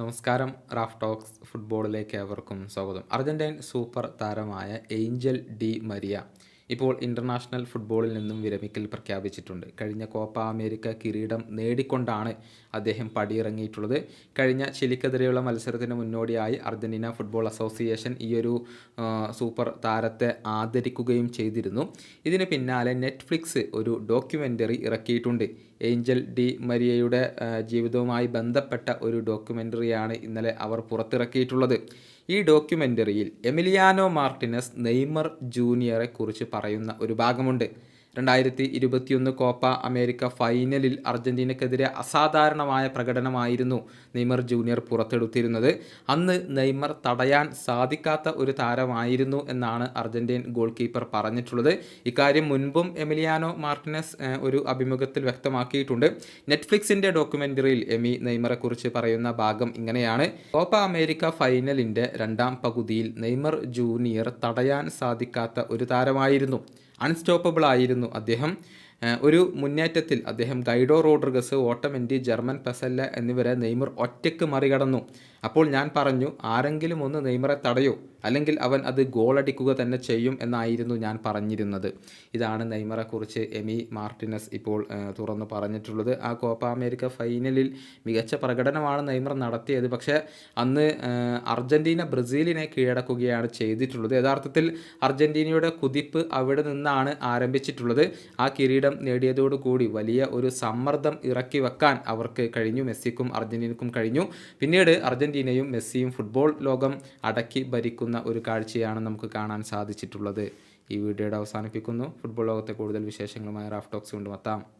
നമസ്കാരം Raf talks ഫുട്ബോളിലേക്ക് ഏവർക്കും സ്വാഗതം. അർജന്റൈൻ സൂപ്പർ താരമായ ഏഞ്ചൽ ഡി മരിയ ഇപ്പോൾ ഇന്റർനാഷണൽ ഫുട്ബോളിൽ നിന്നും വിരമിക്കൽ പ്രഖ്യാപിച്ചിട്ടുണ്ട്. കഴിഞ്ഞ കോപ്പ അമേരിക്ക കിരീടം നേടിക്കൊണ്ടാണ് അദ്ദേഹം പടിയിറങ്ങിയിട്ടുള്ളത്. കഴിഞ്ഞ ചിലിക്കെതിരെയുള്ള മത്സരത്തിന് മുന്നോടിയായി അർജന്റീന ഫുട്ബോൾ അസോസിയേഷൻ ഈയൊരു സൂപ്പർ താരത്തെ ആദരിക്കുകയും ചെയ്തിരുന്നു. ഇതിന് പിന്നാലെ നെറ്റ്ഫ്ലിക്സ് ഒരു ഡോക്യുമെന്ററി ഇറക്കിയിട്ടുണ്ട്. ഏഞ്ചൽ ഡി മരിയയുടെ ജീവിതവുമായി ബന്ധപ്പെട്ട ഒരു ഡോക്യുമെന്ററിയാണ് ഇന്നലെ അവർ പുറത്തിറക്കിയിട്ടുള്ളത്. ഈ ഡോക്യുമെന്ററിയിൽ എമിലിയാനോ മാർട്ടിനസ് നെയ്മർ ജൂനിയറെ കുറിച്ച് പറയുന്ന ഒരു ഭാഗമുണ്ട്. രണ്ടായിരത്തി ഇരുപത്തിയൊന്ന് കോപ്പ അമേരിക്ക ഫൈനലിൽ അർജന്റീനക്കെതിരെ അസാധാരണമായ പ്രകടനമായിരുന്നു നെയ്മർ ജൂനിയർ പുറത്തെടുത്തിരുന്നത്. അന്ന് നെയ്മർ തടയാൻ സാധിക്കാത്ത ഒരു താരമായിരുന്നു എന്നാണ് അർജന്റീൻ ഗോൾ കീപ്പർ പറഞ്ഞിട്ടുള്ളത്. ഇക്കാര്യം മുൻപും എമിലിയാനോ മാർട്ടിനസ് ഒരു അഭിമുഖത്തിൽ വ്യക്തമാക്കിയിട്ടുണ്ട്. നെറ്റ്ഫ്ലിക്സിന്റെ ഡോക്യുമെന്ററിയിൽ എമി നെയ്മറെ കുറിച്ച് പറയുന്ന ഭാഗം ഇങ്ങനെയാണ്. കോപ്പ അമേരിക്ക ഫൈനലിന്റെ രണ്ടാം പകുതിയിൽ നെയ്മർ ജൂനിയർ തടയാൻ സാധിക്കാത്ത ഒരു താരമായിരുന്നു. അൺസ്റ്റോപ്പബിൾ ആയിരുന്നു അദ്ദേഹം. ഒരു മുന്നേറ്റത്തിൽ അദ്ദേഹം Guido Rodriguez Otamendi German Pezzella എന്നിവരെ നെയ്മർ ഒറ്റയ്ക്ക് മറികടന്നു. അപ്പോൾ ഞാൻ പറഞ്ഞു ആരെങ്കിലും ഒന്ന് നെയ്മറെ തടയോ അല്ലെങ്കിൽ അവൻ അത് ഗോളടിക്കുക തന്നെ ചെയ്യും എന്നായിരുന്നു ഞാൻ പറഞ്ഞിരുന്നത്. ഇതാണ് നെയ്മറെക്കുറിച്ച് എമി മാർട്ടിനസ് ഇപ്പോൾ തുറന്നു പറഞ്ഞിട്ടുള്ളത്. ആ കോപ്പ അമേരിക്ക ഫൈനലിൽ മികച്ച പ്രകടനമാണ് നെയ്മർ നടത്തിയത്. പക്ഷേ അന്ന് അർജന്റീന ബ്രസീലിനെ കീഴടക്കുകയാണ് ചെയ്തിട്ടുള്ളത്. യഥാർത്ഥത്തിൽ അർജന്റീനയുടെ കുതിപ്പ് അവിടെ നിന്നാണ് ആരംഭിച്ചിട്ടുള്ളത്. ആ കിരീടം നേടിയതോടുകൂടി വലിയ ഒരു സമ്മർദ്ദം ഇറക്കി വെക്കാൻ അവർക്ക് കഴിഞ്ഞു. മെസ്സിക്കും അർജന്റീനക്കും കഴിഞ്ഞു. പിന്നീട് അർജന്റീനയും മെസ്സിയും ഫുട്ബോൾ ലോകം അടക്കി ഭരിക്കുന്ന ഒരു കാഴ്ചയാണ് നമുക്ക് കാണാൻ സാധിച്ചിട്ടുള്ളത്. ഈ വീഡിയോയുടെ അവസാനിപ്പിക്കുന്നു. ഫുട്ബോൾ ലോകത്തെ കൂടുതൽ വിശേഷങ്ങളുമായി റാഫ്റ്റോക്സ് കൊണ്ടുമെത്താം